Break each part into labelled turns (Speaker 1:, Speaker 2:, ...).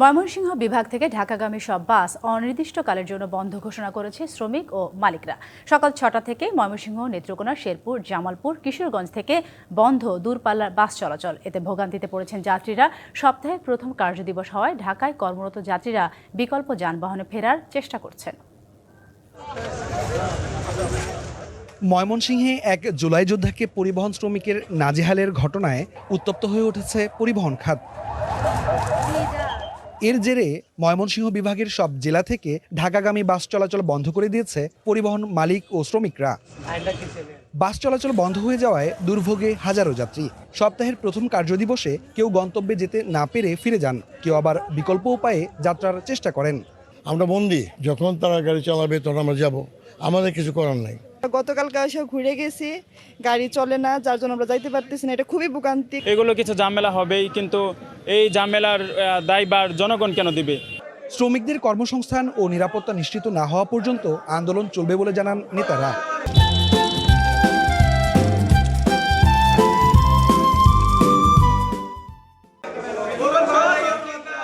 Speaker 1: ময়মনসিংহ বিভাগ থেকে ঢাকাগামী সব বাস অনির্দিষ্টকালের জন্য বন্ধ ঘোষণা করেছে শ্রমিক ও মালিকরা। সকাল ছটা থেকে ময়মনসিংহ, নেত্রকোনা, শেরপুর, জামালপুর, কিশোরগঞ্জ থেকে বন্ধ দূরপাল্লার বাস চলাচল। এতে ভোগান্তিতে পড়েছেন যাত্রীরা। সপ্তাহের প্রথম কার্যদিবস হওয়ায় ঢাকায় কর্মরত যাত্রীরা বিকল্প যানবাহনে ফেরার চেষ্টা করছেন।
Speaker 2: ময়মনসিংহে এক জুলাই যোদ্ধাকে পরিবহন শ্রমিকের নাজেহালের ঘটনায় উত্তপ্ত হয়ে উঠেছে পরিবহন খাত। এর জেরে ময়মনসিংহ বিভাগের সব জেলা থেকে ঢাকাগামী বাস চলাচল বন্ধ করে দিয়েছে পরিবহন মালিক ও শ্রমিকরা। বাস চলাচল বন্ধ হয়ে যাওয়ায় দুর্ভোগে হাজারো যাত্রী। সপ্তাহের প্রথম কার্যদিবসে কেউ গন্তব্যে যেতে না পেরে ফিরে যান। কেউ আবার বিকল্প উপায়ে যাত্রার চেষ্টা করেন।
Speaker 3: আমরা বন্দি। যখন তারা গাড়ি চালাবে তখন আমরা যাব। আমাদের কিছু করার নাই।
Speaker 4: গতকালকে এসে ঘুরে গেছি। গাড়ি চলে না যার জন্য আমরা যাইতে পারতেছি না। এটা খুবই ভোগান্তি।
Speaker 5: এগুলো কিছু ঝামেলা হবেই কিন্তু এই ঝামেলার আহ, দায়ভার জনগণ কেন দিবে?
Speaker 2: শ্রমিকদের কর্মসংস্থান ও নিরাপত্তা নিশ্চিত না হওয়া পর্যন্ত আন্দোলন চলবে বলে জানান নেতারা।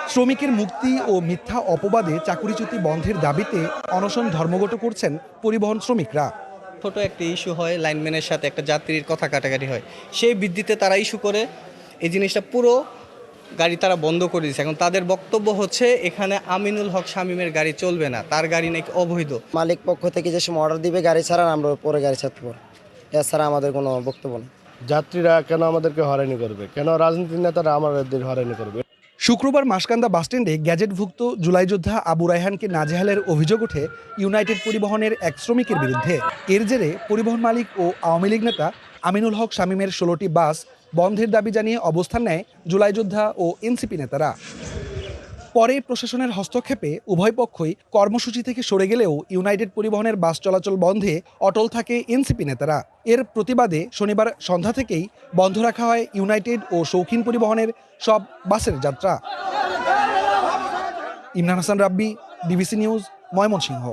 Speaker 2: শ্রমিকের মুক্তি ও মিথ্যা অপবাদে চাকুরিচ্যুতি বন্ধের দাবিতে অনশন ধর্মঘট করছেন পরিবহন শ্রমিকরা।
Speaker 6: ছোট একটা ইস্যু হয় লাইনম্যানের সাথে একটা যাত্রীর কথা কাটাকাটি হয়। সেই ভিত্তিতে তারা ইস্যু করে এই জিনিসটা পুরো গাড়ি তারা বন্ধ করে দিয়েছে। এখন তাদের বক্তব্য হচ্ছে এখানে আমিনুল হক শামীমের গাড়ি চলবে না তার গাড়ি নাকি অবৈধ।
Speaker 7: মালিক পক্ষ থেকে যে সময় অর্ডার দিবে গাড়ি ছাড়া আমরা পরে গাড়ি ছাড়তে পারব। এছাড়া আমাদের কোনো বক্তব্য নেই।
Speaker 3: যাত্রীরা কেন আমাদেরকে হয়রানি করবে? কেন রাজনীতির নেতারা আমাদের হয়রানি করবে?
Speaker 2: শুক্রবার মাসকান্দা বাসস্ট্যান্ডে গ্যাজেটভুক্ত জুলাই যোদ্ধা আবু রায়হানকে নাজেহালের অভিযোগ ওঠে ইউনাইটেড পরিবহনের এক শ্রমিকের বিরুদ্ধে। এর জেরে পরিবহন মালিক ও আওয়ামী লীগ নেতা আমিনুল হক শামীমের ষোলোটি বাস বন্ধের দাবি জানিয়ে অবস্থান নেয় জুলাই যোদ্ধা ও এনসিপি নেতারা। পরে প্রশাসনের হস্তক্ষেপে উভয় পক্ষই কর্মসূচি থেকে সরে গেলেও ইউনাইটেড পরিবহনের বাস চলাচল বন্ধে অটল থাকে এনসিপি নেতারা। এর প্রতিবাদে শনিবার সন্ধ্যা থেকেই বন্ধ রাখা হয় ইউনাইটেড ও শৌখিন পরিবহনের সব বাসের যাত্রা। Imran Hasan Rabbi DBC news, Mymensingh.